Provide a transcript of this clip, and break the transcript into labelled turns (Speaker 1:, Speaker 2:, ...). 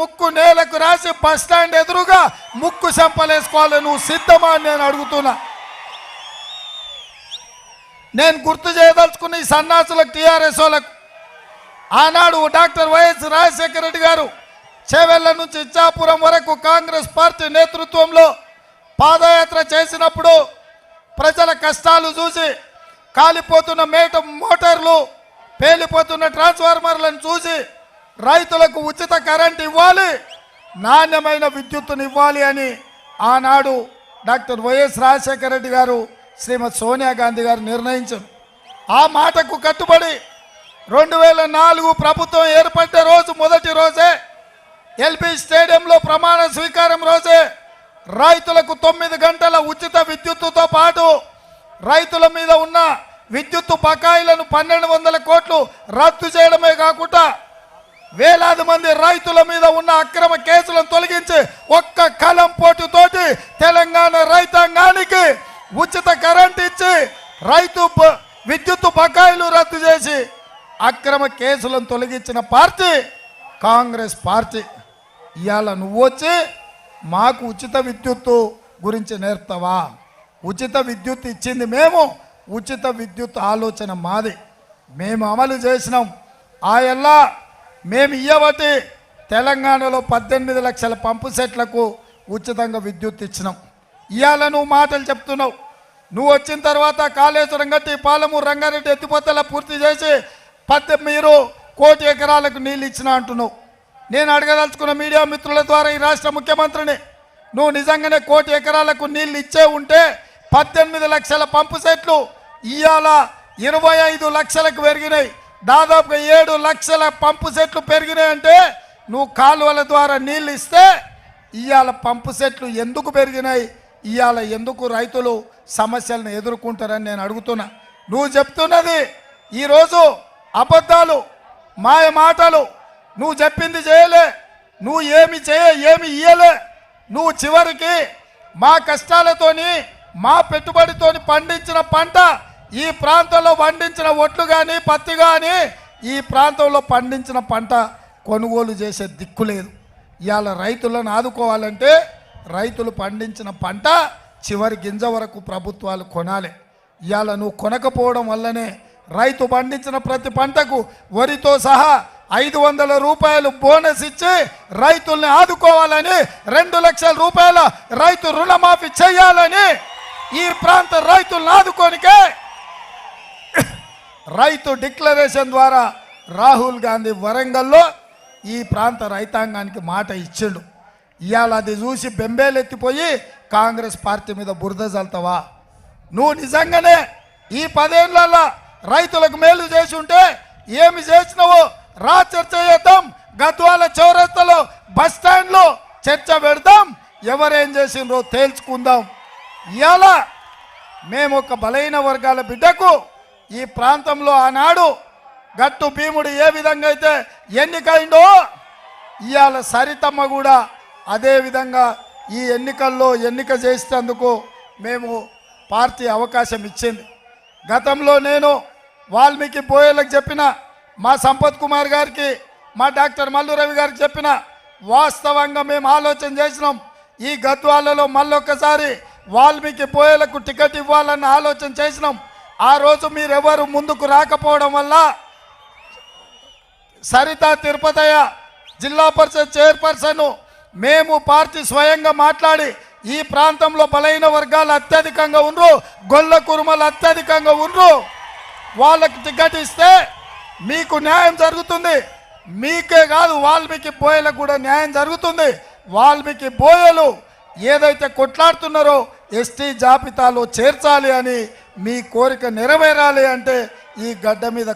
Speaker 1: ముక్కు నేలకు రాసి బస్ స్టాండ్ ఎదురుగా ముక్కు చెంపలేసుకోవాలి నువ్వు సిద్ధమా అని నేను అడుగుతున్నా. నేను గుర్తు చేయదలుచుకున్న ఈ సన్నాసులకు టీఆర్ఎస్ వాళ్ళకు ఆనాడు డాక్టర్ వైఎస్ రాజశేఖర రెడ్డి గారు చేవెళ్ళ నుంచి ఇచ్చాపురం వరకు కాంగ్రెస్ పార్టీ నేతృత్వంలో పాదయాత్ర చేసినప్పుడు ప్రజల కష్టాలు చూసి కాలిపోతున్న మేట మోటార్లు పేలిపోతున్న ట్రాన్స్ఫార్మర్లను చూసి రైతులకు ఉచిత కరెంట్ ఇవ్వాలి నాణ్యమైన విద్యుత్తును ఇవ్వాలి అని ఆనాడు డాక్టర్ వైఎస్ రాజశేఖర రెడ్డి గారు శ్రీమతి సోనియా గాంధీ గారు నిర్ణయించారు. ఆ మాటకు కట్టుబడి రెండు వేల నాలుగు ప్రభుత్వం ఏర్పడ్డ రోజు మొదటి రోజే ఎల్బీ స్టేడియంలో ప్రమాణ స్వీకారం రోజే రైతులకు తొమ్మిది గంటల ఉచిత విద్యుత్తుతో పాటు రైతుల మీద ఉన్న విద్యుత్తు బకాయిలను పన్నెండు వందల కోట్లు రద్దు చేయడమే కాకుండా వేలాది మంది రైతుల మీద ఉన్న అక్రమ కేసులను తొలగించి ఒక్క కలం పోటుతోటి తెలంగాణ రైతాంగానికి ఉచిత కరెంట్ ఇచ్చి రైతు విద్యుత్ బకాయిలు రద్దు చేసి అక్రమ కేసులను తొలగించిన పార్టీ కాంగ్రెస్ పార్టీ. ఇవాళ నువ్వు వచ్చి మాకు ఉచిత విద్యుత్తు గురించి నేర్తావా ఉచిత విద్యుత్ ఇచ్చింది మేము ఉచిత విద్యుత్ ఆలోచన మాది. మేము అమలు చేసినాం. ఆ ఎలా మేము ఇయ్యబట్టి తెలంగాణలో పద్దెనిమిది లక్షల పంపు సెట్లకు ఉచితంగా విద్యుత్ ఇచ్చినాం. ఇవాళ నువ్వు మాటలు చెప్తున్నావు. నువ్వు వచ్చిన తర్వాత కాళేశ్వరం గట్టి పాలమూరు రంగారెడ్డి ఎత్తిపోతల పూర్తి చేసి పద్దె మీరు కోటి ఎకరాలకు నీళ్ళు ఇచ్చిన అంటున్నావు. నేను అడగదలుచుకున్న మీడియా మిత్రుల ద్వారా ఈ రాష్ట్ర ముఖ్యమంత్రిని నువ్వు నిజంగానే కోటి ఎకరాలకు నీళ్ళు ఇచ్చే ఉంటే పద్దెనిమిది లక్షల పంపు సెట్లు ఇవాళ ఇరవై ఐదు లక్షలకు పెరిగినాయి. దాదాపుగా ఏడు లక్షల పంపు సెట్లు పెరిగినాయంటే నువ్వు కాలువల ద్వారా నీళ్ళు ఇస్తే ఇవాళ పంపు సెట్లు ఎందుకు పెరిగినాయి? ఇవాళ ఎందుకు రైతులు సమస్యలను ఎదుర్కొంటారని నేను అడుగుతున్నా. నువ్వు చెప్తున్నది ఈరోజు అబద్ధాలు మాయ మాటలు. నువ్వు చెప్పింది చేయలే నువ్వు ఏమి చేయ ఏమి ఇయ్యలే. నువ్వు చివరికి మా కష్టాలతోని మా పెట్టుబడితోని పండించిన పంట ఈ ప్రాంతంలో పండించిన ఒట్లు కానీ పత్తి కానీ ఈ ప్రాంతంలో పండించిన పంట కొనుగోలు చేసే దిక్కు లేదు. ఇవాళ రైతులను ఆదుకోవాలంటే రైతులు పండించిన పంట చివరి గింజ వరకు ప్రభుత్వాలు కొనాలి. ఇవాళ నువ్వు కొనకపోవడం వల్లనే రైతు పండించిన ప్రతి పంటకు వరితో సహా ఐదు వందల రూపాయలు బోనస్ ఇచ్చి రైతుల్ని ఆదుకోవాలని రెండు లక్షల రూపాయల రైతు రుణమాఫీ చేయాలని ఈ ప్రాంత రైతులను ఆదుకోనికే రైతు డిక్లరేషన్ ద్వారా రాహుల్ గాంధీ వరంగల్లో ఈ ప్రాంత రైతాంగానికి మాట ఇచ్చిండు. ఇవాళ అది చూసి బెంబేలెత్తిపోయి కాంగ్రెస్ పార్టీ మీద బురద చల్తావా నువ్వు నిజంగానే ఈ పదేళ్ళలో రైతులకు మేలు చేసి ఉంటే ఏమి చేసినావు? రా చర్చ చేద్దాం గద్వాల చౌరస్తలో బస్ స్టాండ్లో చర్చ పెడదాం ఎవరేం చేసిండ్రో తేల్చుకుందాం. ఇవాళ మేము ఒక బలైన వర్గాల బిడ్డకు ఈ ప్రాంతంలో ఆనాడు గట్టు భీముడు ఏ విధంగా అయితే ఎన్నికైందో ఇవాళ సరితమ్మ కూడా అదే విధంగా ఈ ఎన్నికల్లో ఎన్నిక చేసినందుకు మేము పార్టీ అవకాశం ఇచ్చింది. గతంలో నేను వాల్మీకి బోయలకు చెప్పిన మా సంపత్ కుమార్ గారికి మా డాక్టర్ మల్లు రవి గారికి చెప్పిన వాస్తవంగా మేము ఆలోచన చేసినాం. ఈ గద్వాలలో మళ్ళొక్కసారి వాల్మీకి బోయలకు టికెట్ ఇవ్వాలన్న ఆలోచన చేసినాం. ఆ రోజు మీరెవరు ముందుకు రాకపోవడం వల్ల సరిత తిరుపతయ్య జిల్లా పరిషత్ చైర్పర్సన్ మేము పార్టీ స్వయంగా మాట్లాడి ఈ ప్రాంతంలో బలైన వర్గాలు అత్యధికంగా ఉండ్రు గొల్ల కురుమలు అత్యధికంగా ఉండ్రు. వాళ్ళకి టికెట్ ఇస్తే మీకు న్యాయం జరుగుతుంది. మీకే కాదు వాల్మీకి బోయలకు కూడా న్యాయం జరుగుతుంది. వాల్మీకి బోయలు ఏదైతే కొట్లాడుతున్నారో ఎస్టీ జాబితాలో చేర్చాలి అని మీ కోరిక నెరవేరాలి అంటే ఈ గడ్డ మీద